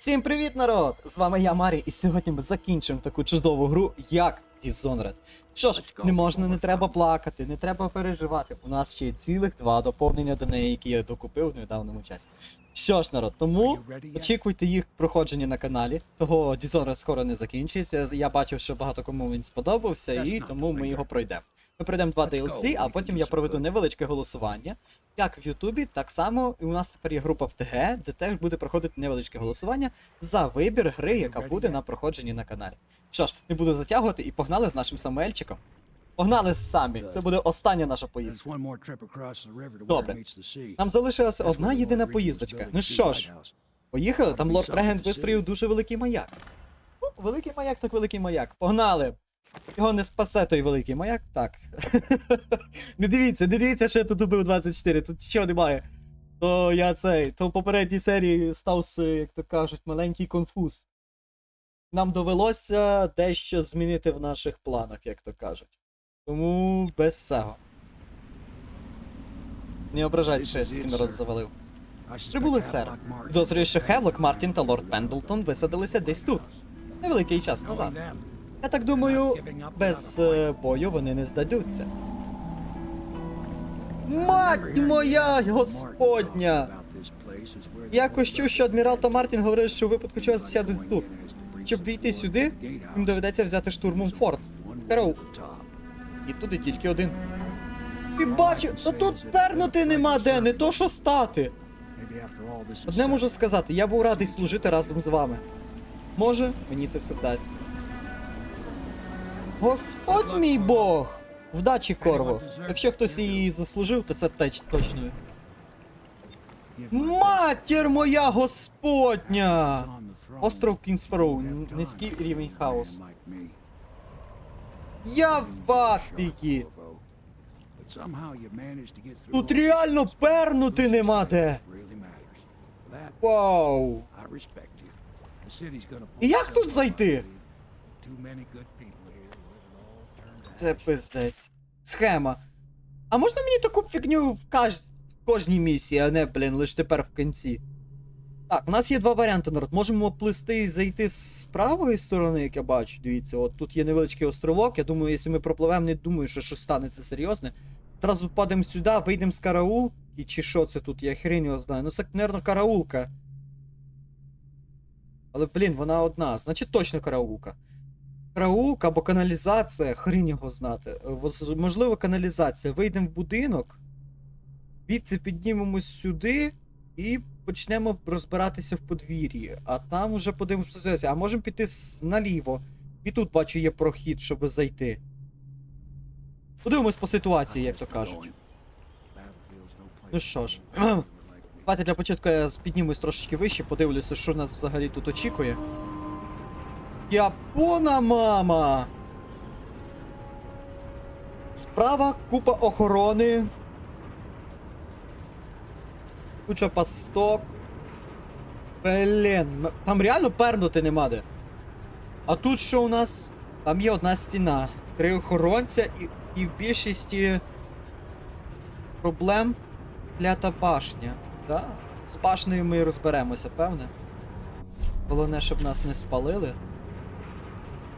Всім привіт, народ! З вами я, Марі, і сьогодні ми закінчимо таку чудову гру, як Dishonored. Що ж, не можна, не треба плакати, не треба переживати. У нас ще є цілих два доповнення до неї, які я докупив в недавньому часі. Що ж, народ, тому очікуйте їх проходження на каналі. Того Dishonored скоро не закінчується. Я бачив, що багато кому він сподобався, і тому ми його пройдемо. Ми пройдемо два DLC, а потім я проведу невеличке голосування. Як в Ютубі, так само і у нас тепер є група в ТГ, де теж буде проходити невеличке голосування за вибір гри, яка буде на проходженні на каналі. Що ж, не буду затягувати і погнали з нашим Самуельчиком. Погнали самі. Це буде остання наша поїздка. Добре. Нам залишилася одна єдина поїздочка. Ну що ж, поїхали. Там лорд Регент вистроїв дуже великий маяк. Ну, великий маяк, так великий маяк. Погнали! Його не спасе той великий маяк. Так. не дивіться, не дивіться, що я тут убив 24, тут нічого немає. То я цей, то в попередній серії стався, як то кажуть, маленький конфуз. Нам довелося дещо змінити в наших планах, як то кажуть. Тому без цього. Не ображайте, що я стільки народ завалив. Прибули, сер. Підозрюю, що Хевлок, Мартін та лорд Пендлтон висадилися десь тут. Невеликий час назад. Я так думаю, без е, бою вони не здадуться. Мать моя господня! Якось чув, що адмірал та Мартін говорили, що у випадку чого сядуть тут. Щоб війти сюди, їм доведеться взяти штурмом форт. Караул. І туди тільки один. І бачу, та тут пернути нема де, не то що стати. Одне можу сказати, я був радий служити разом з вами. Може, мені це все вдасться. Господь мій Бог! Вдачі, Корво. Якщо хтось її заслужив, то це теч точно. Матір моя господня! Остров Кінспроу, низький рівень хаосу. Я в афігі! Тут реально пернути нема де! Вау! І як тут зайти? Це пиздець. Схема. А можна мені таку фігню в, каж... в кожній місії, а не, блін, лише тепер в кінці. Так, у нас є два варіанти, народ. Можемо плисти і зайти з правої сторони, як я бачу. Дивіться, от тут є невеличкий островок. Я думаю, якщо ми пропливемо, не думаю, що щось станеться серйозне. Зразу падемо сюди, вийдемо з караул. І чи що це тут? Я хрень його знаю. Ну це, мабуть, караулка. Але, блін, вона одна. Значить точно караулка. Караулка або каналізація, хрінь його знати. Е, Можливо, каналізація. Вийдемо в будинок, звідси піднімемось сюди і почнемо розбиратися в подвір'ї. А там уже подивимося. А можемо піти наліво. І тут бачу є прохід, щоб зайти. Подивимось по ситуації, як то кажуть. Ну що ж, давайте для початку я піднімусь трошечки вище, подивлюся, що нас взагалі тут очікує. Япона мама! Справа купа охорони. Куча пасток. Блін, там реально пернути нема де. А тут що у нас? Там є одна стіна. Три охоронця і, і в більшості проблем клята башня. Да? З башнею ми розберемося, певне. Головне, щоб нас не спалили.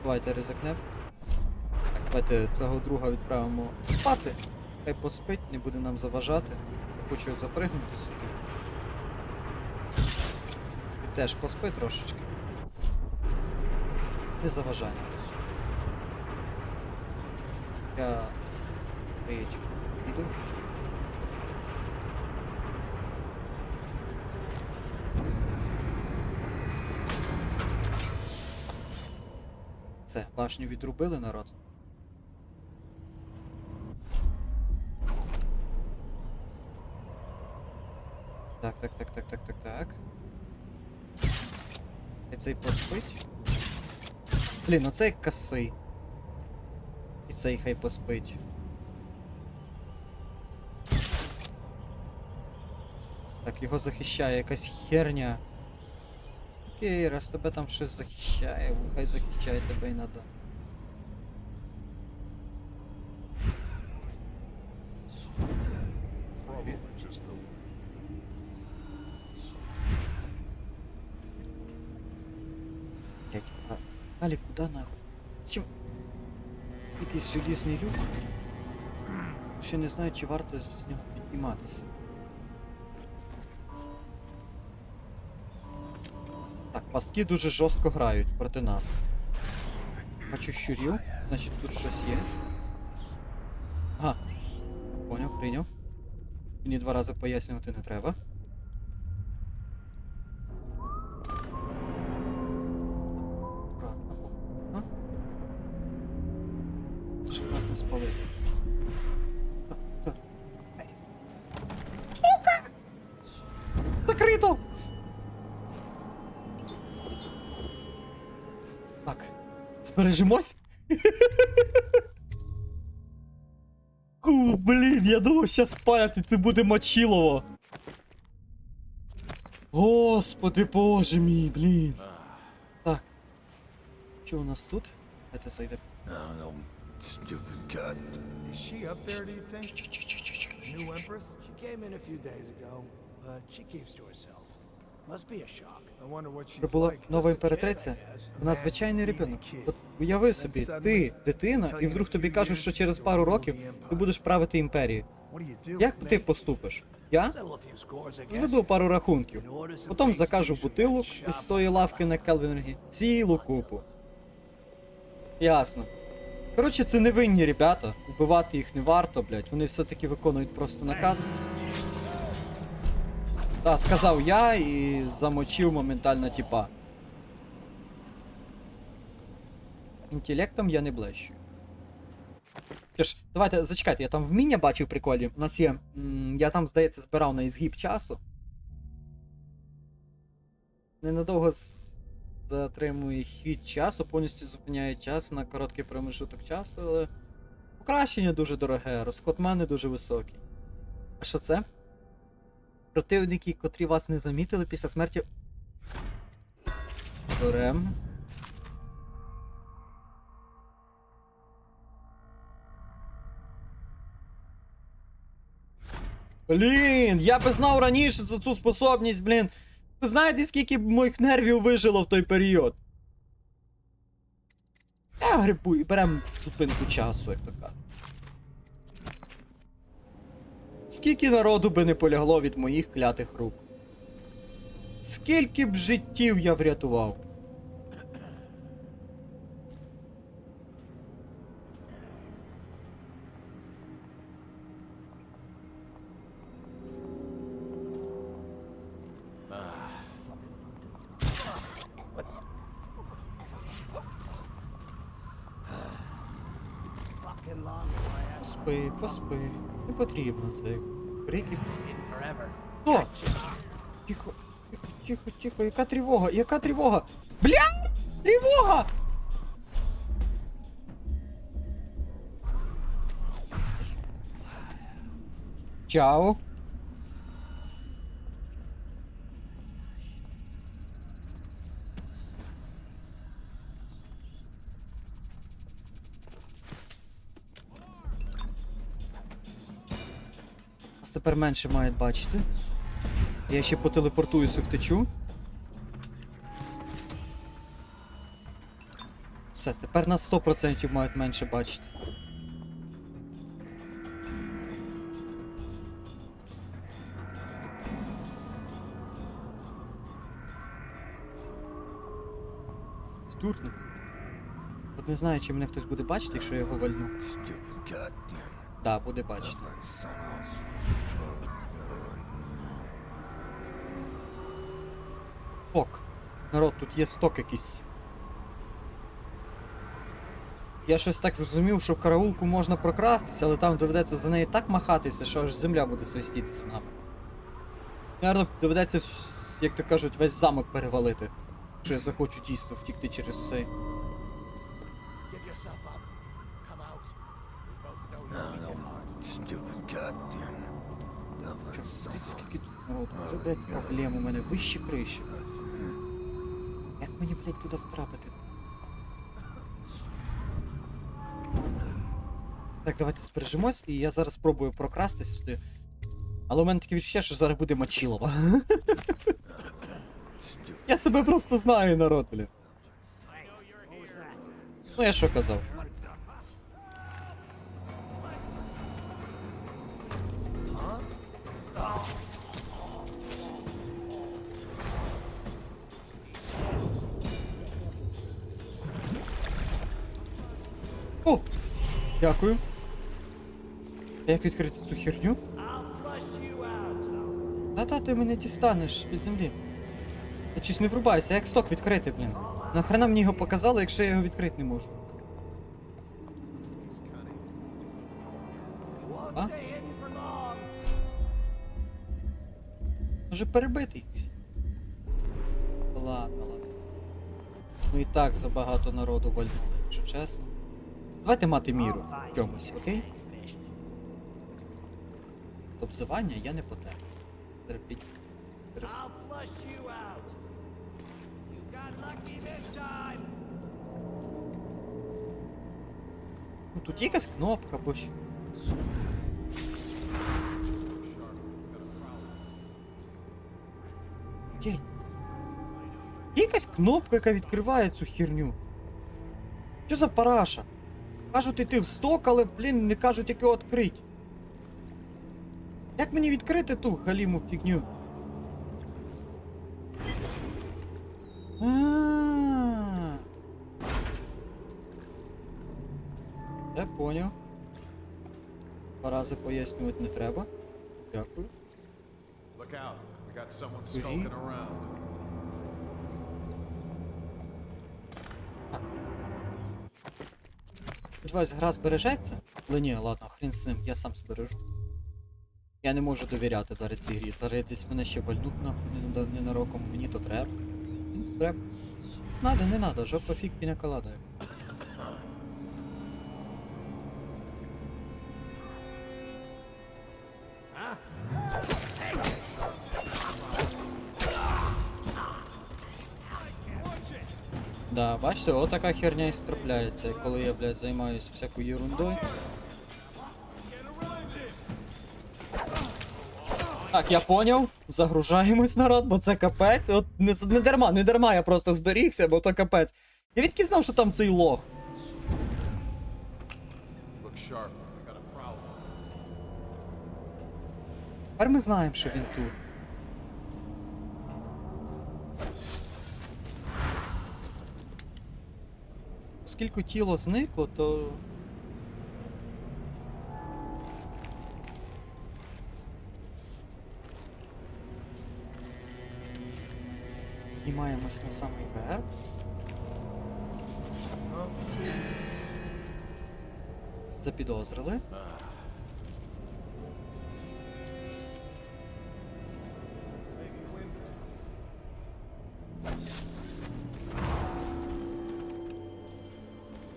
Давайте ризикнемо. Так, давайте цього друга відправимо спати. Хай поспить, не буде нам заважати. Я хочу запригнути собі. І теж поспи трошечки. Не заважай. Я яєчко Це, башню відрубили народ. Так, так, так, так, так, так, так. І цей поспить. Блін, оцей косий. І цей хай поспить. Так, його захищає якась херня. Окей, раз тебе там щось захищає, хай захищає тебе і надо. Блять, а далі куди нахуй? Чим? Якийсь желізний люк. Ще не знаю, чи варто з нього підніматися. Пастки дуже жорстко грають проти нас. Бачу щурів, значить тут щось є. Ага. Поняв, прийняв. Мені два рази пояснювати не треба. Щоб нас не спалити. Збережемось. Ку, блін, я думав, щас спаяти, це буде мочилово. Господи боже мій, блін. Так. Що у нас тут? Давайте зайдемо. Чу-чу-чу-чу-чу. New Empress? She came in a few days ago, but she keeps to herself. Прибула нова імператриця. Вона звичайний ребенок. От уяви собі, ти дитина, і вдруг тобі кажуть, що через пару років ти будеш правити імперією. What do you do? Як ти поступиш? Я зведу пару рахунків. Потім закажу бутилок із тої лавки на Келвінгі. Цілу купу. Ясно. Коротше, це невинні ребята. Убивати їх не варто, блять. Вони все-таки виконують просто наказ. Так, сказав я і замочив моментально тіпа. Інтелектом я не блещу. Що ж, давайте зачекайте, я там вміння бачив прикольні. У нас є. Я там, здається, збирав на ізгиб часу. Ненадовго затримує хід часу, повністю зупиняє час на короткий промежуток часу, але покращення дуже дороге, розход мани дуже високий. А що це? Противники, котрі вас не замітили після смерті. Берем. Блін, я би знав раніше за цю способність, блін. Ви знаєте, скільки б моїх нервів вижило в той період? Я грибу і берем зупинку часу, як то кажуть. Скільки народу би не полягло від моїх клятих рук? Скільки б життів я врятував? Це. Крики. Хто? Тихо, тихо, тихо, тихо, яка тривога? Яка тривога? Бля! Тривога! Чао. Тепер менше мають бачити. Я ще потелепортуюся втечу. Все, тепер нас 100% мають менше бачити. Стурник. От не знаю, чи мене хтось буде бачити, якщо я його вальну. Goddamn. Да, буде бачити. Сток. Народ, тут є сток якийсь. Я щось так зрозумів, що в караулку можна прокрастися, але там доведеться за неї так махатися, що аж земля буде свистітися нами. Наверно, доведеться, як то кажуть, весь замок перевалити. Якщо я захочу дійсно втікти через цей. Чо, скільки тут народу. Це, блядь, проблем у мене вище криші. Мені, блядь, туди втрапити? Так, давайте збережемось, і я зараз спробую прокрастись сюди. Але у мене таке відчуття, що зараз буде мочилова. Я себе просто знаю, народ, блядь. Ну я що казав? Відкрити цю херню? Та-та, ти мене дістанеш з-під землі. Я чись не врубаюся, як сток відкрити, блін. Нахрена мені його показали, якщо я його відкрити не можу. А? Може якийсь? Та Ладно, ладно. Ну і так забагато народу вальнули, якщо чесно. Давайте мати міру в чомусь, окей? Обзивання я не потерплю. Терпіть. Ну тут є якась кнопка, бо що. Є якась кнопка, яка відкриває цю херню. Що за параша? Кажуть іти в сток, але, блін, не кажуть, як його відкрити. Як мені відкрити ту халіму фігню? А-а-а. Я поняв. Два рази пояснювати не треба. Дякую. Skulking around. Сподіваюсь, гра збережеться. Але ні, ладно, хрін з ним, я сам збережу. Я не можу довіряти зараз цій грі. Зараз десь мене ще вальнуть нахуй ненароком, мені то треба. Мені то треба. Надо, не надо, жопа фіг піня коладою. Да, бачите, отака херня і страпляється, коли я, блядь, займаюся всякою ерундою. Так, я поняв. Загружаємось народ, бо це капець. От не, не дарма, не дарма я просто зберігся, бо то капець. Я відки знав, що там цей лох. Тепер ми знаємо, що він тут. Оскільки тіло зникло, то. Піднімаємось на самий верх. Запідозрили.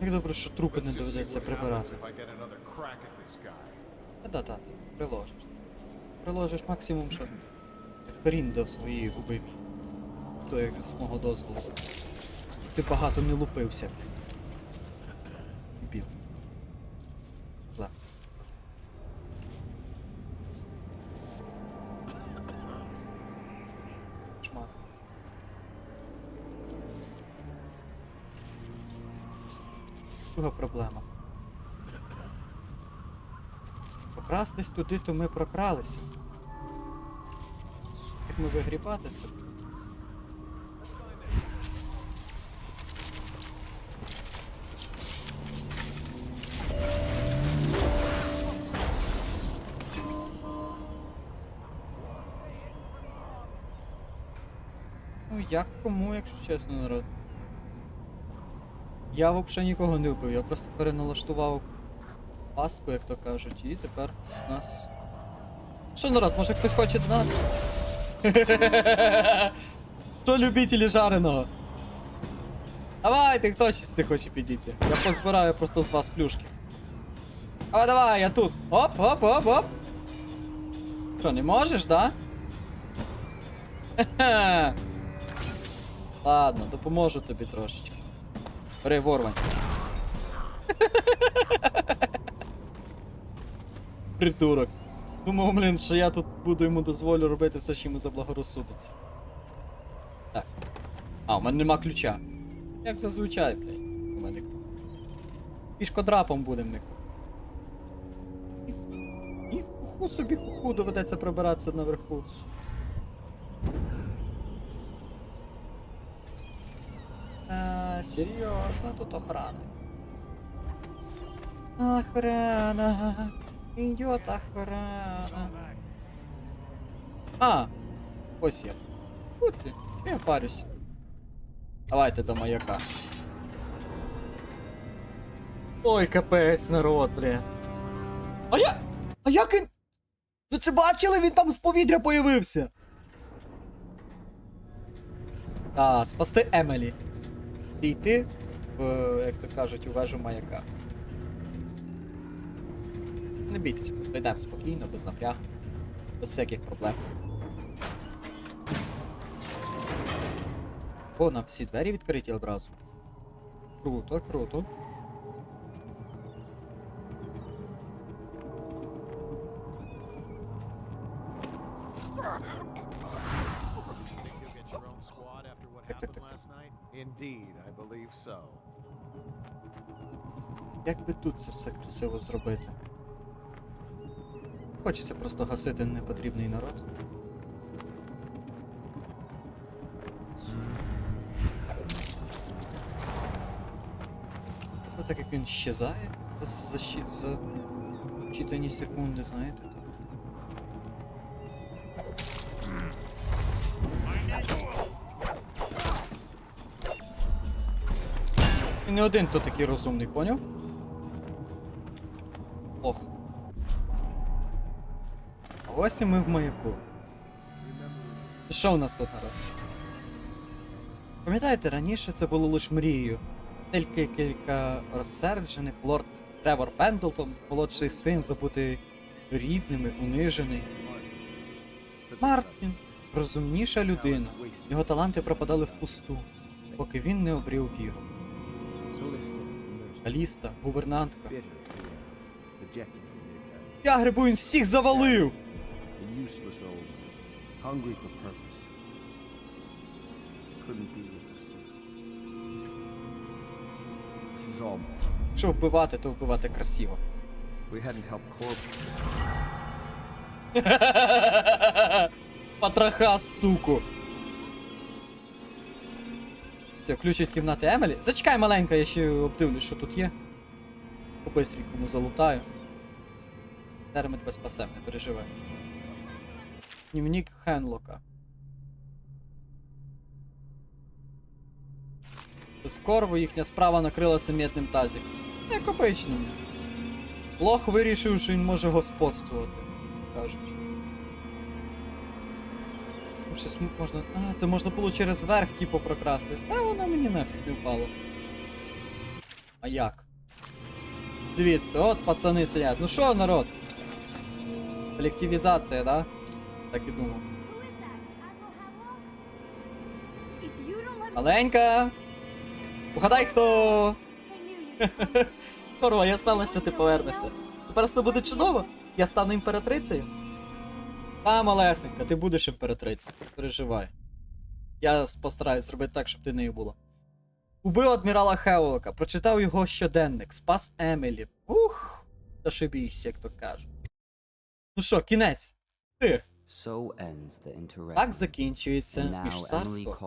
Як добре, що трупи не доведеться прибирати. Та-та-та, приложиш. Приложиш максимум, що хрін до своєї губи. То як з мого дозволу. Ти багато не лупився. Дебіл. Зле. Шмат. Друга проблема. Прокрастись туди, то ми прокралися. Як ми вигрібати це? Як кому, якщо чесно, народ. Я взагалі нікого не вбив, я просто переналаштував пастку, як то кажуть, і тепер нас. Що, народ, може хтось хоче до нас? Що любителі жареного? Давайте, хто ще не хоче підійти? Я позбираю просто з вас плюшки. Давай, давай, я тут. Оп, оп, оп, оп. Що, не можеш, да? Хе-хе. Ладно, допоможу тобі трошечки. Бери ворвань. Придурок. Думав, блін, що я тут буду йому дозволю робити все, що йому заблагорозсудиться. Так. А, у мене нема ключа. Як зазвичай, блядь. У мене Пішкодрапом будемо них. І ху собі ху доведеться прибиратися наверху. А, серйозно, тут охрана. Охрана. Идет охрана. А, ось я. От ти, я парюсь? Давайте до маяка. Ой, капець, народ, блін. А я. А як він. Ви це бачили? Він там з повітря появився. А, спасти Емелі. І йти в, як то кажуть, у вежу маяка. Не бійтесь, пройдемо спокійно, без напрягу, без всяких проблем. О, нам всі двері відкриті одразу. Круто, круто. Як би тут це все красиво зробити? Хочеться просто гасити непотрібний народ. Ну так як він щезає за, за, щі- за читані секунди, знаєте. І не один хто такий розумний, поняв? Ох. Ось і ми в маяку. Що у нас тут народ? Пам'ятаєте, раніше це було лише мрією. Тільки кілька розсерджених лорд Тревор Пендлтон, молодший син, забутий рідними, унижений. Мартін, розумніша людина. Його таланти пропадали впусту, поки він не обрів віру. Аліста, гувернантка. Я грибу він всіх завалив! The useless old man, hungry for purpose. Це включить кімнати Емелі. Зачекай маленька, я ще обдивлюсь, що тут є. По-бистренькому залутаю. Зараз ми тебе спасем, не переживай. Дневник Хенлока. Без корву їхня справа накрилася м'ятним тазиком. Як обично. Лох вирішив, що він може господствувати, кажуть. Щось можна. А, це можна було через верх, типу, прокрастись. Та воно мені нафіг не впало. А як? Дивіться, от пацани сидять. Ну що, народ? Колективізація, да? Так і думав. Маленька! Угадай, хто! Корова, я знала, що ти повернешся. Тепер все буде чудово. Я стану імператрицею. Та, малесенька, ти будеш імператрицею. Не переживай. Я постараюсь зробити так, щоб ти нею була. Убив адмірала Хеолока, прочитав його щоденник, спас Емілі. Ух, зашибісь, як то кажуть. Ну що, кінець? Ти. So ends the. Так закінчується міжцарство.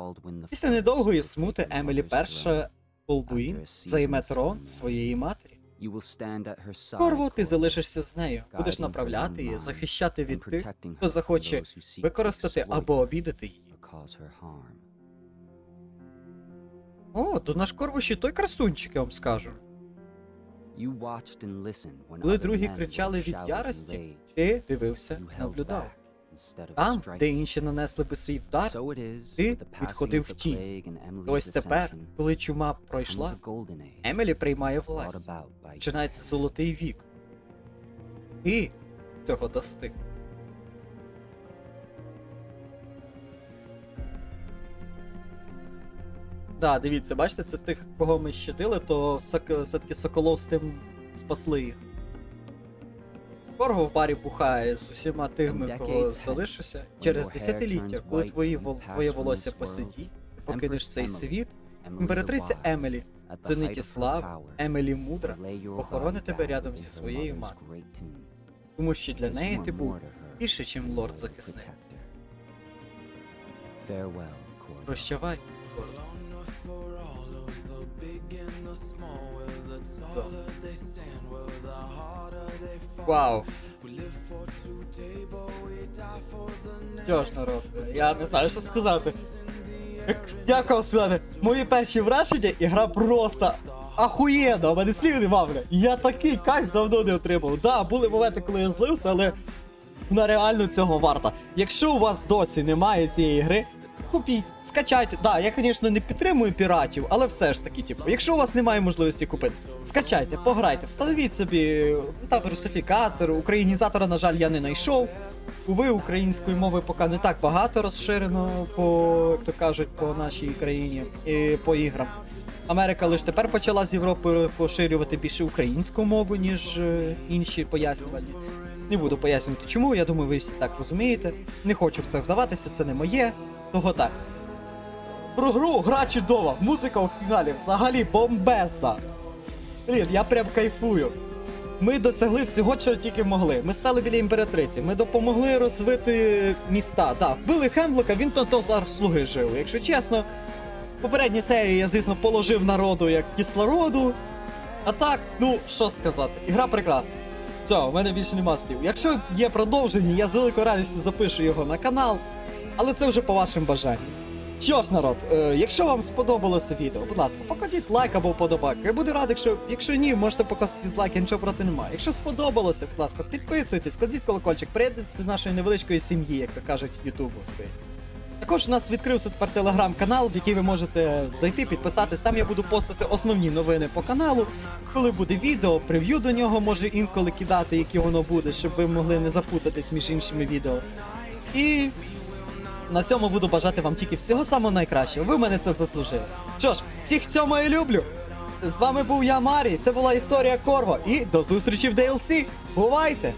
Після недовгої смути Емілі перша. Болдуїн займе трон своєї матері. You will stand her side, Корво, ти залишишся з нею, будеш направляти її, захищати від тих, хто захоче використати або обідати її. О, то наш Корво ще той красунчик, я вам скажу. Коли другі кричали від ярості, ти дивився, наблюдав. Там, де інші нанесли би свій вдар, ти відходив в тінь. ось тепер, коли чума пройшла, Емілі приймає власть. Починається золотий вік. І цього достиг. Да, дивіться, бачите, це тих, кого ми щадили, то все-таки Соколов з тим спасли їх. Корго в барі бухає з усіма тими, кого залишився. Через десятиліття, коли твої вол... твоє волосся посидіть, покинеш цей світ, імператриця Емелі Зениті power, Емелі Мудра похоронить тебе рядом зі своєю матір'ю, тому що для неї ти був більше, ніж лорд захисник. Прощавай. Вау. Що ж, народ, я не знаю, що сказати. Як вам сказати, мої перші враження, і гра просто ахуєнна, у мене слів нема, бля. Я такий кайф давно не отримав. Да, були моменти, коли я злився, але вона реально цього варта. Якщо у вас досі немає цієї гри, купіть, скачайте. Да, я, звісно, не підтримую піратів, але все ж таки, типу, якщо у вас немає можливості купити, скачайте, пограйте, встановіть собі там русифікатор, українізатора, на жаль, я не знайшов. Уви, української мови поки не так багато розширено по, як то кажуть, по нашій країні і по іграм. Америка лише тепер почала з Європи поширювати більше українську мову, ніж е, інші пояснювання. Не буду пояснювати чому, я думаю, ви всі так розумієте. Не хочу в це вдаватися, це не моє. Того так. Про гру гра чудова, музика у фіналі взагалі бомбезна. Блін, я прям кайфую. Ми досягли всього, чого тільки могли. Ми стали біля імператриці, ми допомогли розвити міста. Так, вбили Хемблока, він то, то заслуги жив. Якщо чесно, в попередній серії я, звісно, положив народу як кислороду. А так, ну що сказати, ігра прекрасна. Все, в мене більше нема слів. Якщо є продовження, я з великою радістю запишу його на канал, але це вже по вашим бажанням. Що ж, народ, е, якщо вам сподобалося відео, будь ласка, покладіть лайк або вподобайку. Я буду радий, якщо, якщо ні, можете показати дизлайк, я нічого проти немає. Якщо сподобалося, будь ласка, підписуйтесь, кладіть колокольчик, приєднуйтесь до нашої невеличкої сім'ї, як то кажуть, ютубовської. Також у нас відкрився тепер телеграм-канал, в який ви можете зайти, підписатись. Там я буду постити основні новини по каналу. Коли буде відео, прев'ю до нього може інколи кидати, яке воно буде, щоб ви могли не запутатись між іншими відео. І на цьому буду бажати вам тільки всього самого найкращого. Ви мене це заслужили. Що ж, всіх в цьому і люблю. З вами був я, Марій. Це була історія Корво. І до зустрічі в DLC. Бувайте!